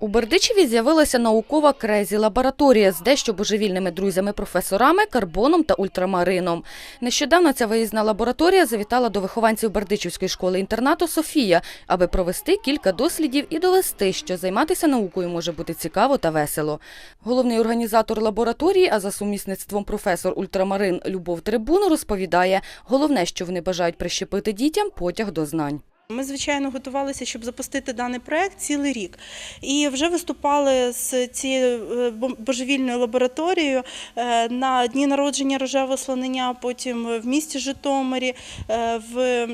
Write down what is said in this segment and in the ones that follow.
У Бердичеві з'явилася наукова крезі лабораторія з дещо божевільними друзями-професорами, карбоном та ультрамарином. Нещодавно ця виїзна лабораторія завітала до вихованців Бердичівської школи-інтернату Софія, аби провести кілька дослідів і довести, що займатися наукою може бути цікаво та весело. Головний організатор лабораторії, а за сумісництвом професор ультрамарин Любов Трибун розповідає, головне, що вони бажають прищепити дітям потяг до знань. Ми, звичайно, готувалися, щоб запустити даний проект цілий рік. І вже виступали з цією е, божевільною лабораторією е, на дні народження рожевого слонення, потім в місті Житомирі, е, в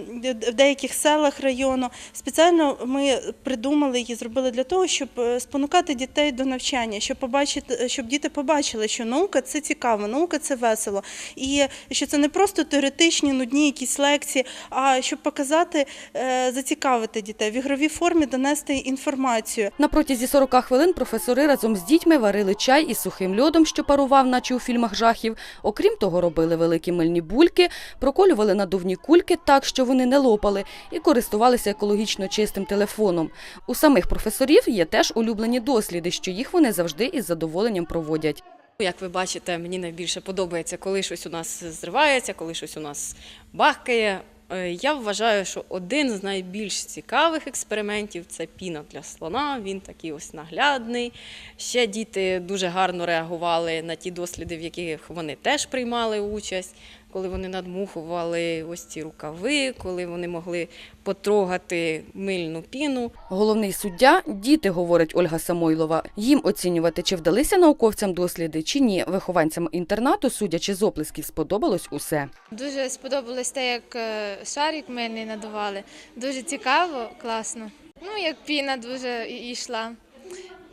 деяких селах району. Спеціально ми придумали її, зробили для того, щоб спонукати дітей до навчання, щоб побачити, щоб діти побачили, що наука це цікаво, наука це весело. І що це не просто теоретичні, нудні якісь лекції, а щоб показати, зацікавити дітей в ігровій формі, донести інформацію. На протязі 40 хвилин професори разом з дітьми варили чай із сухим льодом, що парував, наче у фільмах жахів. Окрім того, робили великі мильні бульки, проколювали надувні кульки так, що вони не лопали, і користувалися екологічно чистим телефоном. У самих професорів є теж улюблені досліди, що їх вони завжди із задоволенням проводять. Як ви бачите, мені найбільше подобається, коли щось у нас зривається, коли щось у нас бахкає. Е, Я вважаю, що один з найбільш цікавих експериментів це піна для слона. Він такий ось наглядний. Ще діти дуже гарно реагували на ті досліди, в яких вони теж приймали участь, коли вони надмухували ось ці рукави, коли вони могли потрогати мильну піну. Головний суддя – діти, говорить Ольга Самойлова. Їм оцінювати, чи вдалися науковцям досліди, чи ні. Вихованцям інтернату, судячи з оплесків, сподобалось усе. Дуже сподобалось те, як е, шарик мильний надували. Дуже цікаво, класно. Ну, як піна дуже йшла.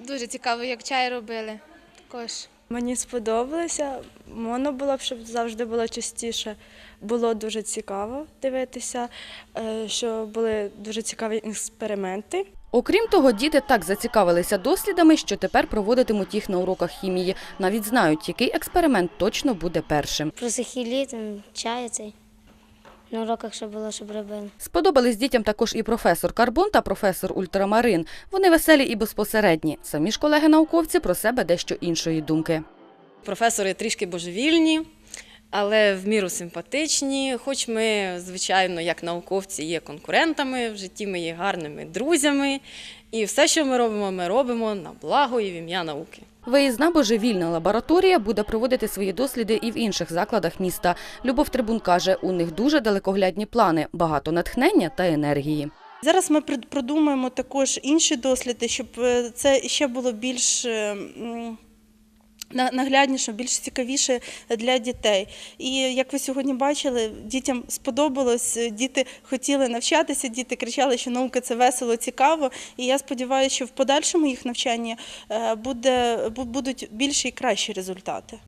Дуже цікаво, як чай робили. Також. Мені сподобалося. Моно було б, щоб завжди було частіше. Було дуже цікаво дивитися, е, що були дуже цікаві експерименти. Окрім того, діти так зацікавилися дослідами, що тепер проводитимуть їх на уроках хімії. Навіть знають, який експеримент точно буде першим. Про там чай цей. На уроках ще було, щоб робили. Сподобались дітям також і професор Карбон та професор Ультрамарин. Вони веселі і безпосередні. Самі ж колеги-науковці про себе дещо іншої думки. Професори трішки божевільні, але в міру симпатичні. Хоч ми, звичайно, як науковці, є конкурентами, в житті ми є гарними друзями. І все, що ми робимо, ми робимо на благо і в ім'я науки. Виїзна божевільна лабораторія буде проводити свої досліди і в інших закладах міста. Любов Трибун каже, у них дуже далекоглядні плани, багато натхнення та енергії. Зараз ми продумаємо також інші досліди, щоб е, це ще було більш е, наглядніше, більш цікавіше для дітей. І як ви сьогодні бачили, дітям сподобалось, діти хотіли навчатися, діти кричали, що наука це весело, цікаво. І я сподіваюся, що в подальшому їх навчанні е, буде, будуть більші і кращі результати.